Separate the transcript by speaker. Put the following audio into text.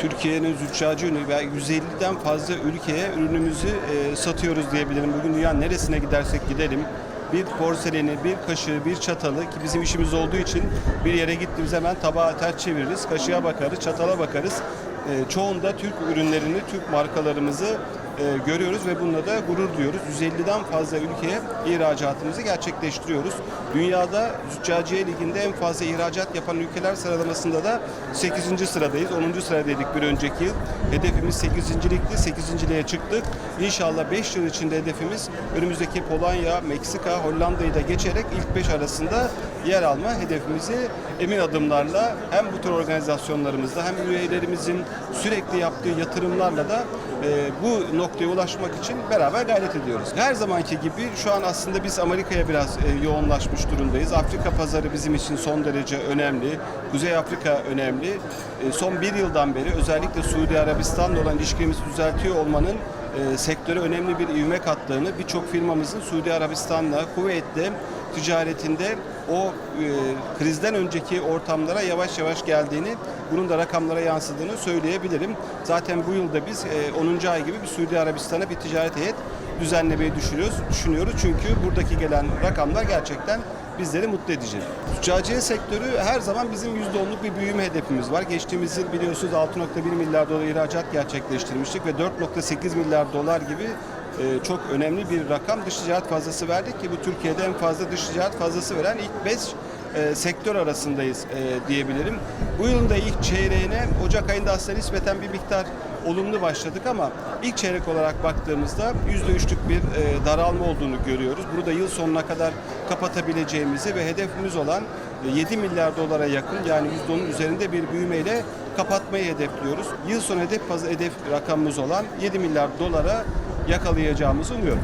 Speaker 1: Türkiye'nin züccaci ürünü ve 150'den fazla ülkeye ürünümüzü e, satıyoruz diyebilirim. Bugün dünyanın neresine gidersek gidelim bir porseleni, bir kaşığı, bir çatalı ki bizim işimiz olduğu için bir yere gittiğimiz hemen tabağa ters çeviririz, kaşığa bakarız, çatala bakarız. E, çoğunda Türk ürünlerini, Türk markalarımızı e, görüyoruz ve bununla da gurur duyuyoruz. 150'den fazla ülkeye ihracatımızı gerçekleştiriyoruz. Dünyada Züccaciye Ligi'nde en fazla ihracat yapan ülkeler sıralamasında da 8. sıradayız. 10. sıradaydık bir önceki yıl. Hedefimiz 8. ligdi. 8. liğe çıktık. İnşallah 5 yıl içinde hedefimiz önümüzdeki Polonya, Meksika, Hollanda'yı da geçerek ilk 5 arasında yer alma hedefimizi emin adımlarla hem bu tür organizasyonlarımızda hem üyelerimizin sürekli yaptığı yatırımlarla da e, bu noktaya ulaşmak için beraber gayret ediyoruz. Her zamanki gibi şu an aslında biz Amerika'ya biraz e, yoğunlaşmış durumdayız. Afrika pazarı bizim için son derece önemli. Kuzey Afrika önemli. E, son bir yıldan beri özellikle Suudi Arabistan'la olan ilişkimizi düzeltiyor olmanın e, sektöre önemli bir ivme kattığını, birçok firmamızın Suudi Arabistan'la, Kuveyt'le ticaretinde o e, krizden önceki ortamlara yavaş yavaş geldiğini, bunun da rakamlara yansıdığını söyleyebilirim. Zaten bu yılda biz e, 10. ay gibi bir Suudi Arabistan'a bir ticaret heyet düzenlemeyi düşünüyoruz. düşünüyoruz. Çünkü buradaki gelen rakamlar gerçekten bizleri mutlu edici. Züccaciye sektörü her zaman bizim %10'luk bir büyüme hedefimiz var. Geçtiğimiz yıl biliyorsunuz 6.1 milyar dolar ihracat gerçekleştirmiştik ve 4.8 milyar dolar gibi e, çok önemli bir rakam dış ticaret fazlası verdik ki bu Türkiye'de en fazla dış ticaret fazlası veren ilk 5 e, sektör arasındayız e, diyebilirim. Bu yılın da ilk çeyreğine Ocak ayında aslında nispeten bir miktar olumlu başladık ama ilk çeyrek olarak baktığımızda %3'lük bir e, daralma olduğunu görüyoruz. Bunu da yıl sonuna kadar kapatabileceğimizi ve hedefimiz olan e, 7 milyar dolara yakın yani %10'un üzerinde bir büyümeyle kapatmayı hedefliyoruz. Yıl sonu hedef, hedef rakamımız olan 7 milyar dolara yakalayacağımızı umuyorum.